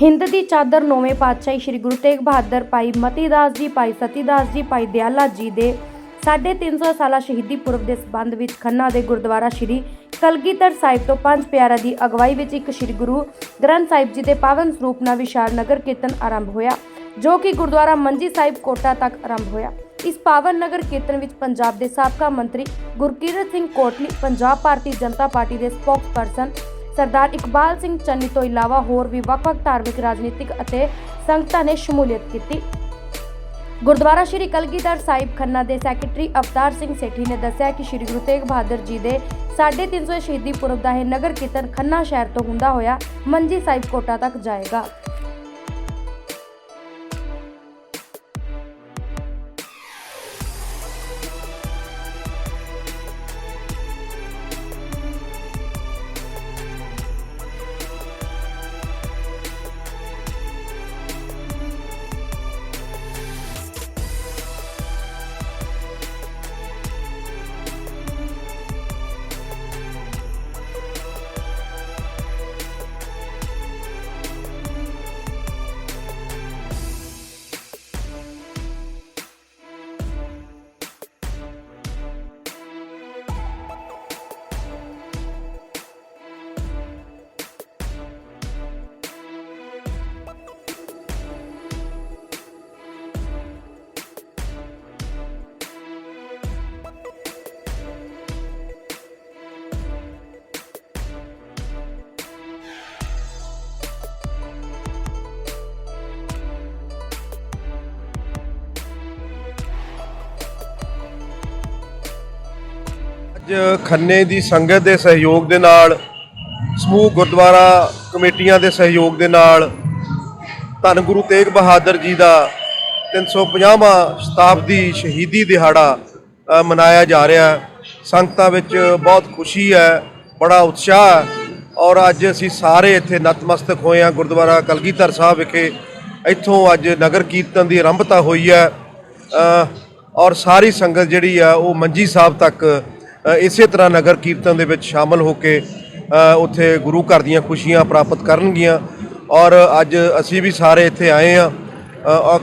ਹਿੰਦ ਦੀ ਚਾਦਰ ਨੌਵੇਂ ਪਾਤਸ਼ਾਹੀ ਸ੍ਰੀ ਗੁਰੂ ਤੇਗ ਬਹਾਦਰ ਭਾਈ ਮਤੀ ਦਾਸ ਜੀ, ਭਾਈ ਸਤੀ ਜੀ, ਭਾਈ ਦਿਆਲਾ ਜੀ ਦੇ 350 ਸਾਲਾ ਸ਼ਹੀਦੀ ਪੁਰਬ ਦੇ ਸਬੰਧ ਵਿੱਚ ਖੰਨਾ ਦੇ ਗੁਰਦੁਆਰਾ ਸ੍ਰੀ ਕਲਗੀਧਰ ਸਾਹਿਬ ਤੋਂ ਪੰਜ ਪਿਆਰਿਆਂ ਦੀ ਅਗਵਾਈ ਵਿੱਚ ਇੱਕ ਸ੍ਰੀ ਗੁਰੂ ਗ੍ਰੰਥ ਸਾਹਿਬ ਜੀ ਦੇ ਪਾਵਨ ਸਰੂਪ ਨਾਲ ਵਿਸ਼ਾਲ ਨਗਰ ਕੀਰਤਨ ਆਰੰਭ ਹੋਇਆ, ਜੋ ਕਿ ਗੁਰਦੁਆਰਾ ਮੰਜੀ ਸਾਹਿਬ ਕੋਟਾ ਤੱਕ ਆਰੰਭ ਹੋਇਆ। ਇਸ ਪਾਵਨ ਨਗਰ ਕੀਰਤਨ ਵਿੱਚ ਪੰਜਾਬ ਦੇ ਸਾਬਕਾ ਮੰਤਰੀ ਗੁਰਕੀਰਤ ਸਿੰਘ ਕੋਟਲੀ, ਪੰਜਾਬ ਭਾਰਤੀ ਜਨਤਾ ਪਾਰਟੀ ਦੇ ਸਪੋਕਸਪਰਸਨ ਸਰਦਾਰ ਇਕਬਾਲ ਸਿੰਘ ਚੰਨੀ ਤੋਂ ਇਲਾਵਾ ਹੋਰ ਵੀ ਵੱਖ-ਵੱਖ ਧਾਰਮਿਕ, ਰਾਜਨੀਤਿਕ ਅਤੇ ਸੰਗਤਾਂ ਨੇ ਸ਼ਮੂਲੀਅਤ ਕੀਤੀ। ਗੁਰਦੁਆਰਾ ਸ਼੍ਰੀ ਕਲਗੀਧਰ ਸਾਹਿਬ ਖੰਨਾ ਦੇ ਸੈਕਟਰੀ ਅਵਤਾਰ ਸਿੰਘ ਸੇਠੀ ਨੇ ਦੱਸਿਆ ਕਿ ਸ਼੍ਰੀ ਗੁਰੂ ਤੇਗ ਬਹਾਦਰ ਜੀ ਦੇ 350 ਸ਼ਹੀਦੀ ਪੁਰਬ ਦਾ ਇਹ ਨਗਰ ਕੀਰਤਨ ਖੰਨਾ ਸ਼ਹਿਰ ਤੋਂ ਹੁੰਦਾ ਹੋਇਆ ਮੰਜੀ ਸਾਹਿਬ ਕੋਟਾ ਤੱਕ ਜਾਏਗਾ। ਅੱਜ ਖੰਨੇ ਦੀ ਸੰਗਤ ਦੇ ਸਹਿਯੋਗ ਦੇ ਨਾਲ, ਸਮੂਹ ਗੁਰਦੁਆਰਾ ਕਮੇਟੀਆਂ ਦੇ ਸਹਿਯੋਗ ਦੇ ਨਾਲ, ਧੰਨ ਗੁਰੂ ਤੇਗ ਬਹਾਦਰ ਜੀ ਦਾ 350ਵਾਂ ਸ਼ਤਾਬਦੀ ਸ਼ਹੀਦੀ ਦਿਹਾੜਾ ਮਨਾਇਆ ਜਾ ਰਿਹਾ ਸੰਗਤਾਂ ਵਿੱਚ ਬਹੁਤ ਖੁਸ਼ੀ ਹੈ, ਬੜਾ ਉਤਸ਼ਾਹ ਹੈ ਔਰ ਅੱਜ ਅਸੀਂ ਸਾਰੇ ਇੱਥੇ ਨਤਮਸਤਕ ਹੋਏ ਹਾਂ ਗੁਰਦੁਆਰਾ ਕਲਗੀਧਰ ਸਾਹਿਬ ਵਿਖੇ। ਇੱਥੋਂ ਅੱਜ ਨਗਰ ਕੀਰਤਨ ਦੀ ਆਰੰਭਤਾ ਹੋਈ ਹੈ ਔਰ ਸਾਰੀ ਸੰਗਤ ਜਿਹੜੀ ਆ ਉਹ ਮੰਜੀ ਸਾਹਿਬ ਤੱਕ ਇਸੇ ਤਰ੍ਹਾਂ ਨਗਰ ਕੀਰਤਨ ਦੇ ਵਿੱਚ ਸ਼ਾਮਲ ਹੋ ਕੇ ਉੱਥੇ ਗੁਰੂ ਘਰ ਦੀਆਂ ਖੁਸ਼ੀਆਂ ਪ੍ਰਾਪਤ ਕਰਨਗੀਆਂ। ਔਰ ਅੱਜ ਅਸੀਂ ਵੀ ਸਾਰੇ ਇੱਥੇ ਆਏ ਆ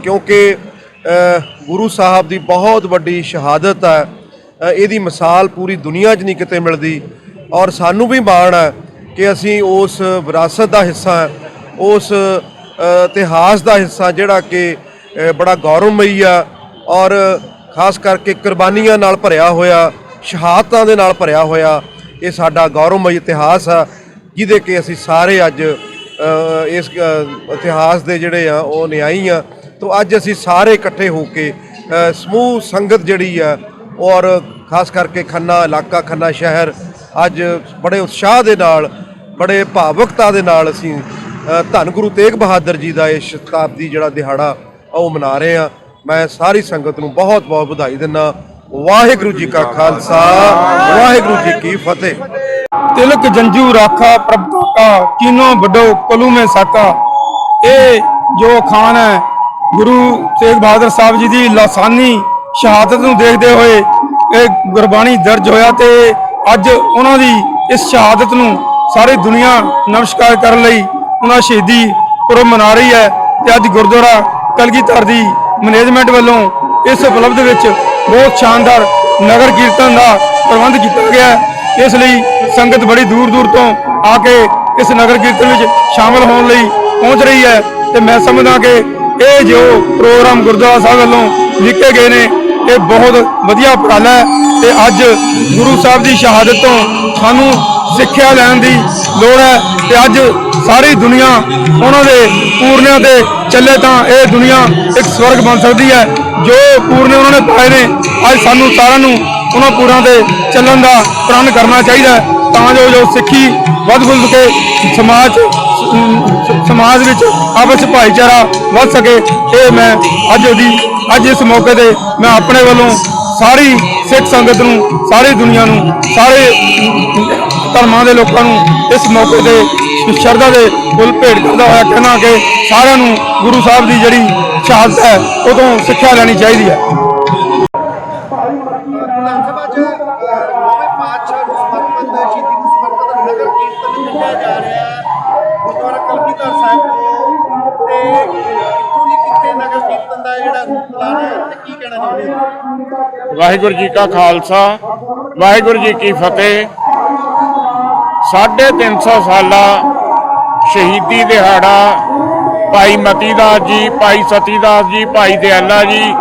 ਕਿਉਂਕਿ ਗੁਰੂ ਸਾਹਿਬ ਦੀ ਬਹੁਤ ਵੱਡੀ ਸ਼ਹਾਦਤ ਹੈ। ਇਹਦੀ ਮਿਸਾਲ ਪੂਰੀ ਦੁਨੀਆ 'ਚ ਨਹੀਂ ਕਿਤੇ ਮਿਲਦੀ। ਔਰ ਸਾਨੂੰ ਵੀ ਮਾਣ ਹੈ ਕਿ ਅਸੀਂ ਉਸ ਵਿਰਾਸਤ ਦਾ ਹਿੱਸਾ ਉਸ ਇਤਿਹਾਸ ਦਾ ਹਿੱਸਾ ਜਿਹੜਾ ਕਿ ਬੜਾ ਗੌਰਵਮਈ ਆ। ਔਰ ਖਾਸ ਕਰਕੇ ਕੁਰਬਾਨੀਆਂ ਨਾਲ ਭਰਿਆ ਹੋਇਆ ਸ਼ਹਾਦਤਾਂ ਦੇ ਨਾਲ ਭਰਿਆ ਹੋਇਆ ਇਹ ਸਾਡਾ ਗੌਰਵਮਈ ਇਤਿਹਾਸ ਆ, ਜਿਹਦੇ ਕਿ ਅਸੀਂ ਸਾਰੇ ਅੱਜ ਇਸ ਇਤਿਹਾਸ ਦੇ ਜਿਹੜੇ ਆ, ਉਹ ਨਿਆਈ ਆ। ਤੋਂ ਅੱਜ ਅਸੀਂ ਸਾਰੇ ਇਕੱਠੇ ਹੋ ਕੇ ਸਮੂਹ ਸੰਗਤ ਜਿਹੜੀ ਆ, ਔਰ ਖਾਸ ਕਰਕੇ ਖੰਨਾ ਇਲਾਕਾ, ਖੰਨਾ ਸ਼ਹਿਰ, ਅੱਜ ਬੜੇ ਉਤਸ਼ਾਹ ਦੇ ਨਾਲ, ਬੜੇ ਭਾਵੁਕਤਾ ਦੇ ਨਾਲ ਅਸੀਂ ਧੰਨ ਗੁਰੂ ਤੇਗ ਬਹਾਦਰ ਜੀ ਦਾ ਇਹ ਸ਼ਤਾਬਦੀ ਜਿਹੜਾ ਦਿਹਾੜਾ, ਉਹ ਮਨਾ ਰਹੇ ਆ। ਮੈਂ ਸਾਰੀ ਸੰਗਤ ਨੂੰ ਬਹੁਤ ਬਹੁਤ ਵਧਾਈ ਦਿੰਦਾ ਵਾਹਿਗੁਰੂ ਜੀ ਕਾ ਖਾਲਸਾ, ਵਾਹਿਗੁਰੂ ਜੀ ਕੀ ਫਤਿਹ। ਤਿਲਕ ਜੰਜੂ ਰਾਖਾ ਪ੍ਰਭ ਕਾ ਕੀਨੋ ਵੱਡੋ ਕਲੂ ਸਾਕਾ। ਇਹ ਜੋ ਖਾਨ ਹੈ, ਗੁਰੂ ਤੇਗ ਬਹਾਦਰ ਸਾਹਿਬ ਜੀ ਦੀ ਲਾਸਾਨੀ ਸ਼ਹਾਦਤ ਨੂੰ ਦੇਖਦੇ ਹੋਏ ਇਹ ਗੁਰਬਾਣੀ ਦਰਜ ਹੋਇਆ ਤੇ ਅੱਜ ਉਹਨਾਂ ਦੀ ਇਸ ਸ਼ਹਾਦਤ ਨੂੰ ਸਾਰੀ ਦੁਨੀਆ ਨਮਸਕਾਰ ਕਰਨ ਲਈ ਉਹਨਾਂ ਸ਼ਹੀਦੀ ਪੁਰਬ ਮਨਾ ਰਹੀ ਹੈ ਤੇ ਅੱਜ ਗੁਰਦੁਆਰਾ ਕਲਗੀਧਰ ਦੀ ਮੈਨੇਜਮੈਂਟ ਵੱਲੋਂ ਇਸ ਉਪਲਬਧ ਵਿੱਚ ਬਹੁਤ ਸ਼ਾਨਦਾਰ ਨਗਰ ਕੀਰਤਨ ਦਾ ਪ੍ਰਬੰਧ ਕੀਤਾ ਗਿਆ ਹੈ। ਇਸ ਲਈ ਸੰਗਤ ਬੜੀ ਦੂਰ ਦੂਰ ਤੋਂ ਆ ਕੇ ਇਸ ਨਗਰ ਕੀਰਤਨ ਵਿੱਚ ਸ਼ਾਮਲ ਹੋਣ ਲਈ ਪਹੁੰਚ ਰਹੀ ਹੈ ਤੇ ਮੈਂ ਸਮਝਦਾ ਕਿ ਇਹ ਜੋ ਪ੍ਰੋਗਰਾਮ ਗੁਰਦੁਆਰਾ ਸਾਹਿਬ ਵੱਲੋਂ ਲਿਖੇ ਗਏ ਨੇ, ਇਹ ਬਹੁਤ ਵਧੀਆ ਉਪਰਾਲਾ ਹੈ ਤੇ ਅੱਜ ਗੁਰੂ ਸਾਹਿਬ ਦੀ ਸ਼ਹਾਦਤ ਤੋਂ ਸਾਨੂੰ ਸਿੱਖਿਆ ਲੈਣ ਦੀ ਲੋੜ ਹੈ ਤੇ ਅੱਜ ਸਾਰੀ ਦੁਨੀਆ ਉਹਨਾਂ ਦੇ ਪੂਰਨਿਆਂ ਤੇ ਚੱਲੇ ਤਾਂ ਇਹ ਦੁਨੀਆ ਇੱਕ ਸਵਰਗ ਬਣ ਸਕਦੀ ਹੈ। ਜੋ ਪੂਰਨੇ ਉਹਨਾਂ ਨੇ ਪਾਏ ਨੇ, ਅੱਜ ਸਾਨੂੰ ਸਾਰਿਆਂ ਨੂੰ ਉਹਨਾਂ ਪੂਰਾਂ ਤੇ ਚੱਲਣ ਦਾ ਪ੍ਰਣ ਕਰਨਾ ਚਾਹੀਦਾ ਤਾਂ ਜੋ ਜੋ ਸਿੱਖੀ ਵੱਧ ਫੁੱਲ ਕੇ ਸਮਾਜ ਸ- ਸਮਾਜ ਵਿੱਚ ਆਪਸ ਭਾਈਚਾਰਾ ਵੱਧ ਸਕੇ, ਇਹ ਮੈਂ ਅੱਜ ਉਹਦੀ, ਅੱਜ ਇਸ ਮੌਕੇ ਤੇ ਮੈਂ ਆਪਣੇ ਵੱਲੋਂ ਸਾਰੀ ਸਿੱਖ ਸੰਗਤ ਨੂੰ, ਸਾਰੀ ਦੁਨੀਆ ਨੂੰ, ਸਾਰੇ ਧਰਮਾਂ ਦੇ ਲੋਕਾਂ ਨੂੰ ਇਸ ਮੌਕੇ ਤੇ ਸ਼ਰਧਾ ਦੇ ਫੁੱਲ ਭੇਟ ਕਰਦਾ ਹੋਇਆ ਕਹਿੰਦਾ ਕਿ ਸਾਰਿਆਂ ਨੂੰ ਗੁਰੂ ਸਾਹਿਬ ਦੀ ਜਿਹੜੀ ਸ਼ਹਾਦਤ ਹੈ ਉਹ ਤੋਂ ਸਿੱਖਿਆ ਲੈਣੀ ਚਾਹੀਦੀ ਹੈ। ਵਾਹਿਗੁਰੂ ਜੀ ਕਾ ਖਾਲਸਾ, ਵਾਹਿਗੁਰੂ ਜੀ ਕੀ ਫਤਿਹ। ਸਾਢੇ ਤਿੰਨ ਸੌ ਸਾਲਾ ਸ਼ਹੀਦੀ ਦਿਹਾੜਾ ਭਾਈ ਮਤੀ ਦਾਸ ਜੀ, ਭਾਈ ਸਤੀ ਦਾਸ ਜੀ, ਭਾਈ ਦਿਆਲਾ ਜੀ,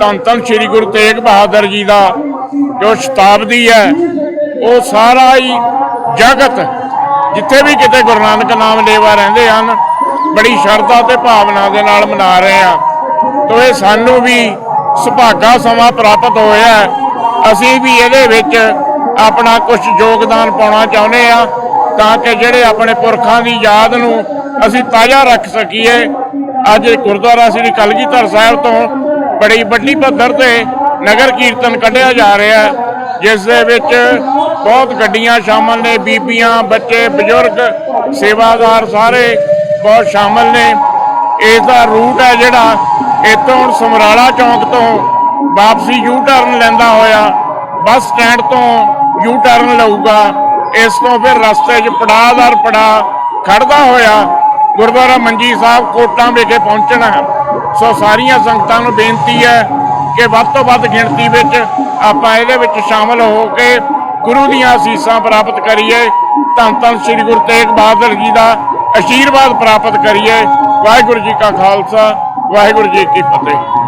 ਧੰਨ ਧੰਨ ਸ੍ਰੀ ਗੁਰੂ ਤੇਗ ਬਹਾਦਰ ਜੀ ਦਾ ਜੋ ਸ਼ਤਾਬਦੀ ਹੈ, ਉਹ ਸਾਰਾ ਹੀ ਜਗਤ ਜਿੱਥੇ ਵੀ ਕਿਤੇ ਗੁਰੂ ਨਾਨਕ ਨਾਮ ਲੇਵਾ ਰਹਿੰਦੇ ਹਨ, ਬੜੀ ਸ਼ਰਧਾ ਤੇ ਭਾਵਨਾ ਦੇ ਨਾਲ ਮਨਾ ਰਹੇ ਆ। ਤੋ ਇਹ ਸਾਨੂੰ ਵੀ ਸੁਭਾਗਾ ਸਮਾਂ ਪ੍ਰਾਪਤ ਹੋਇਆ ਅਸੀਂ ਵੀ ਇਹਦੇ ਵਿੱਚ ਆਪਣਾ ਕੁਝ ਯੋਗਦਾਨ ਪਾਉਣਾ ਚਾਹੁੰਦੇ ਆ ਤਾਂ ਕਿ ਜਿਹੜੇ ਆਪਣੇ ਪੁਰਖਾਂ ਦੀ ਯਾਦ ਨੂੰ ਅਸੀਂ ਤਾਜ਼ਾ ਰੱਖ ਸਕੀਏ। ਅੱਜ ਗੁਰਦੁਆਰਾ ਸ੍ਰੀ ਕਲਗੀਧਰ ਸਾਹਿਬ ਤੋਂ ਬੜੀ ਵੱਡੀ ਪੱਧਰ ਤੇ ਨਗਰ ਕੀਰਤਨ ਕੱਢਿਆ ਜਾ ਰਿਹਾ ਜਿਸ ਦੇ ਵਿੱਚ ਬਹੁਤ ਗੱਡੀਆਂ ਸ਼ਾਮਲ ਨੇ, ਬੀਬੀਆਂ, ਬੱਚੇ, ਬਜ਼ੁਰਗ, ਸੇਵਾਦਾਰ ਸਾਰੇ ਬਹੁਤ ਸ਼ਾਮਲ ਨੇ। ਇਸ ਦਾ ਰੂਟ ਹੈ ਜਿਹੜਾ ਇੱਥੋਂ ਹੁਣ ਸਮਰਾਲਾ ਚੌਂਕ ਤੋਂ ਵਾਪਸੀ ਯੂ ਟਰਨ ਲੈਂਦਾ ਹੋਇਆ ਬੱਸ ਸਟੈਂਡ ਤੋਂ ਯੂ ਟਰਨ ਲਊਗਾ। ਇਸ ਤੋਂ ਫਿਰ ਰਸਤੇ 'ਚ ਪੜਾਅਦਰ ਪੜਾਅ ਖੜਦਾ ਹੋਇਆ ਗੁਰਦੁਆਰਾ ਮੰਜੀ ਸਾਹਿਬ ਕੋਟਾਂ ਵਿਖੇ ਪਹੁੰਚਣਾ। ਸੋ ਸਾਰੀਆਂ ਸੰਗਤਾਂ ਨੂੰ ਬੇਨਤੀ ਹੈ ਕਿ ਵੱਧ ਤੋਂ ਵੱਧ ਗਿਣਤੀ ਵਿੱਚ ਆਪਾਂ ਇਹਦੇ ਵਿੱਚ ਸ਼ਾਮਲ ਹੋ ਕੇ ਗੁਰੂ ਦੀਆਂ ਅਸੀਸਾਂ ਪ੍ਰਾਪਤ ਕਰੀਏ। ਧੰਨ ਧੰਨ ਸ੍ਰੀ ਗੁਰੂ ਤੇਗ ਬਹਾਦਰ ਜੀ ਦਾ ਆਸ਼ੀਰਵਾਦ ਪ੍ਰਾਪਤ ਕਰੀਏ। ਵਾਹਿਗੁਰੂ ਜੀ ਕਾ ਖਾਲਸਾ, ਵਾਹਿਗੁਰੂ ਜੀ ਕੀ ਫਤਿਹ।